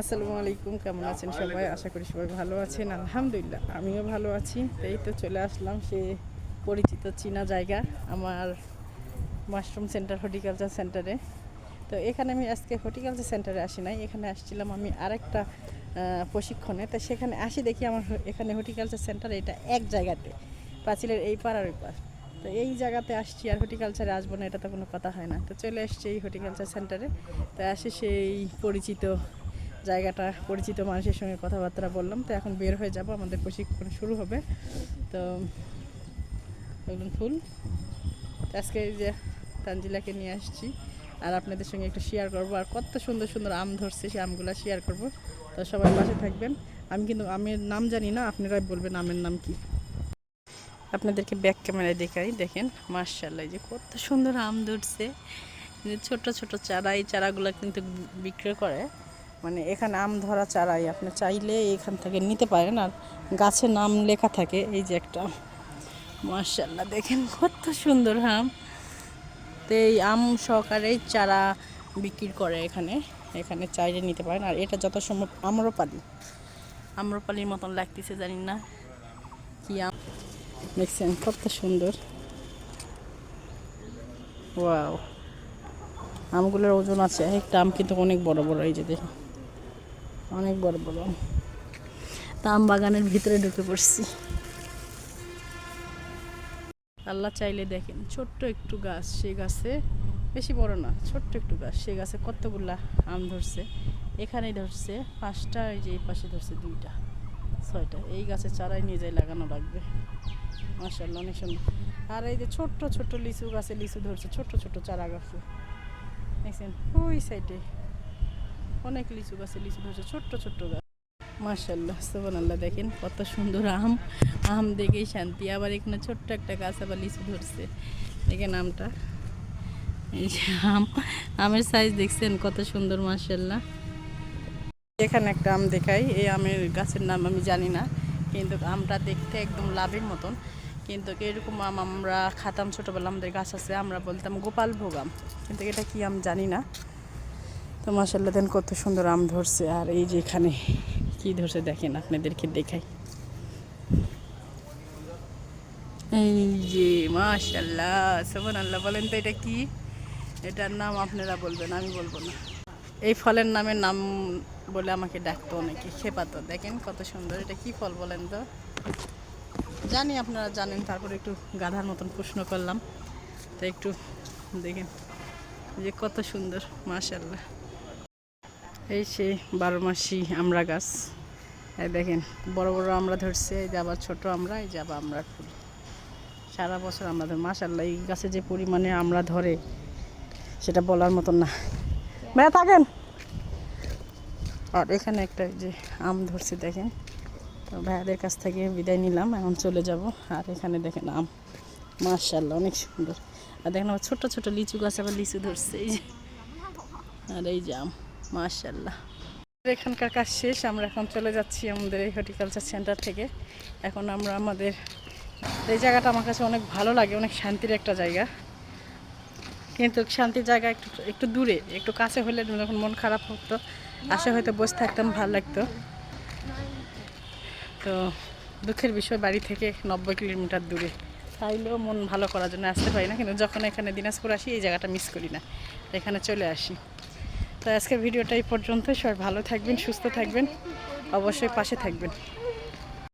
আসসালামু আলাইকুম কেমন আছেন সবাই? আশা করি সবাই ভালো আছেন। আলহামদুলিল্লাহ আমিও ভালো আছি। এই তো চলে আসলাম সে পরিচিত চীনা জায়গা আমার মাশরুম সেন্টার হর্টিকালচার সেন্টারে তো এখানে আমি আজকে হর্টিকালচার সেন্টারে আসি নাই এখানে আসছিলাম আমি আরেকটা প্রশিক্ষণে। তো সেখানে আসি দেখি আমার এখানে হর্টিকালচার সেন্টার এটা এক জায়গাতে পাঁচিলের এই পার আর ওই পার তো এই জায়গাতে আসছি আর হর্টিকালচারে আসব না এটা তো কোনো কথা হয় না। তো চলে আসছি এই হর্টিকালচার সেন্টারে তো আসে সেই পরিচিত জায়গাটা, পরিচিত মানুষের সঙ্গে কথাবার্তা বললাম। তো এখন বের হয়ে যাব, আমাদের প্রশিক্ষণ শুরু হবে। তো বেগুন ফুল। আজকে যে তানজিলাকে নিয়ে আসছি, আর আপনাদের সঙ্গে একটু শেয়ার করব। আর কত সুন্দর সুন্দর আম ধরছে সেই আমগুলো শেয়ার করব। তো সবাই পাশে থাকবেন। আমি কিন্তু, আমের নাম জানি না, আপনারাই বলবেন আমের নাম কি। আপনাদেরকে ব্যাক ক্যামেরায় দেখাই, দেখেন মার্শাল্লাহ যে কত সুন্দর আম ধরছে। ছোট ছোট চারা, এই চারাগুলো কিন্তু বিক্রি করে। মানে এখানে আম ধরা চারাই, আপনি চাইলে এখান থেকে নিতে পারেন। আর গাছে নাম লেখা থাকে, এই যে একটা মার্শাল্লাহ দেখেন কত সুন্দর আম। তো এই আম সহকারে চারা বিক্রি করে এখানে। এখানে চাইলে নিতে পারেন। আর এটা যত সম্ভব আম্রপালি। আম্রপালির মতন লাগতেছে, জানি না কি আম। দেখছেন কত সুন্দর। ওয়াও, আমগুলোর ওজন আছে। একটা আম কিন্তু অনেক বড় বড়, এই যে দেখুন। অনেক বড় বড়। তা আম বাগানের ভিতরে ঢুকে পড়ছি। আল্লাহ চাইলে দেখেন, ছোট্ট একটু গাছ সেই গাছে, বেশি বড় না, ছোট্ট একটু গাছ সেই গাছে কতগুলা আম ধরছে, এখানেই ধরছে, পাঁচটা এই যে এই পাশে ধরছে দুইটা, ছয়টা, এই গাছে চারাই নিয়ে যাই লাগানো লাগবে। মাসাল্লাহ অনেক সুন্দর। আর এই যে ছোট্ট ছোট্ট লিচু গাছে লিচু ধরছে, ছোট্ট ছোট্ট চারা গাছে। দেখছেন, ওই সাইডে অনেক লিচু গাছে, লিচু ধরছে, ছোট্ট ছোট্ট গাছ। মার্শাল্লাহ সোবানাল্লাহ দেখেন কত সুন্দর আম আম দেখেই শান্তি। আবার এখানে ছোট্ট একটা গাছ আবার লিচু ধরছে। দেখেন আমটা। এই যে আম, আমের সাইজ দেখছেন কত সুন্দর মার্শাল্লাহ এখানে একটা আম দেখাই। এই আমের গাছের নাম আমি জানি না, কিন্তু আমটা দেখতে একদম লাভের মতন। কিন্তু এরকম আম আমরা খাতাম ছোটোবেলা আমাদের গাছ আছে, আমরা বলতাম গোপাল ভোগ আম। কিন্তু এটা কি আম জানি না। তো মাসাল্লাহ দেন কত সুন্দর আম ধরছে। আর এই যে এখানে কি ধরছে দেখেন, আপনাদেরকে দেখাই। এই যে মাশাল্লাহ সোমান আল্লাহ বলেন তো এটা কি? এটার নাম আপনারা বলবেন, আমি বলব না। এই ফলের নামে নাম বলে আমাকে ডাকতো অনেকে খেপাতো দেখেন কত সুন্দর, এটা কি ফল বলেন তো? জানি আপনারা জানেন, তারপরে একটু গাধার মতন প্রশ্ন করলাম। তো একটু দেখেন। যে কত সুন্দর মাশাল্লাহ এই সেই বারো মাসি আমরা গাছ। এই দেখেন, বড় বড় আমরা ধরছে, এই যে আবার ছোট আমরা, এই যে আবার আমরা ফুল। সারা বছর আমরা ধর মাশাল্লাহ এই গাছে যে পরিমাণে আমরা ধরে, সেটা বলার মতন না। ভাইয়া, থাকেন? আর এখানে একটা যে আম ধরছে, দেখেন। তো ভাইয়াদের কাছ থেকে বিদায় নিলাম, এখন চলে যাব। আর এখানে দেখেন আম। মাশাল্লাহ অনেক সুন্দর। আর দেখেন আমার ছোটো ছোটো লিচু গাছ আবার লিচু ধরছে, এই যে। আর এই জাম আম মাশাল্লাহ এখানকার কাজ শেষ, আমরা এখন চলে যাচ্ছি আমাদের এই হর্টিকালচার সেন্টার থেকে। এখন আমরা আমাদের, এই জায়গাটা আমার কাছে অনেক ভালো লাগে, অনেক শান্তির একটা জায়গা। কিন্তু শান্তির জায়গা একটু একটু দূরে, একটু কাছে হলে যখন মন খারাপ হতো, আসে হয়তো বসে থাকতাম, ভালো লাগতো। তো দুঃখের বিষয়, বাড়ি থেকে নব্বই কিলোমিটার দূরে। চাইলেও মন ভালো করার জন্য আসতে পারি না, কিন্তু যখন এখানে দিনাজপুর আসি, এই জায়গাটা মিস করি না। এখানে চলে আসি। তো আজকের ভিডিওটা এই পর্যন্ত সবাই ভালো থাকবেন, সুস্থ থাকবেন। অবশ্যই পাশে থাকবেন।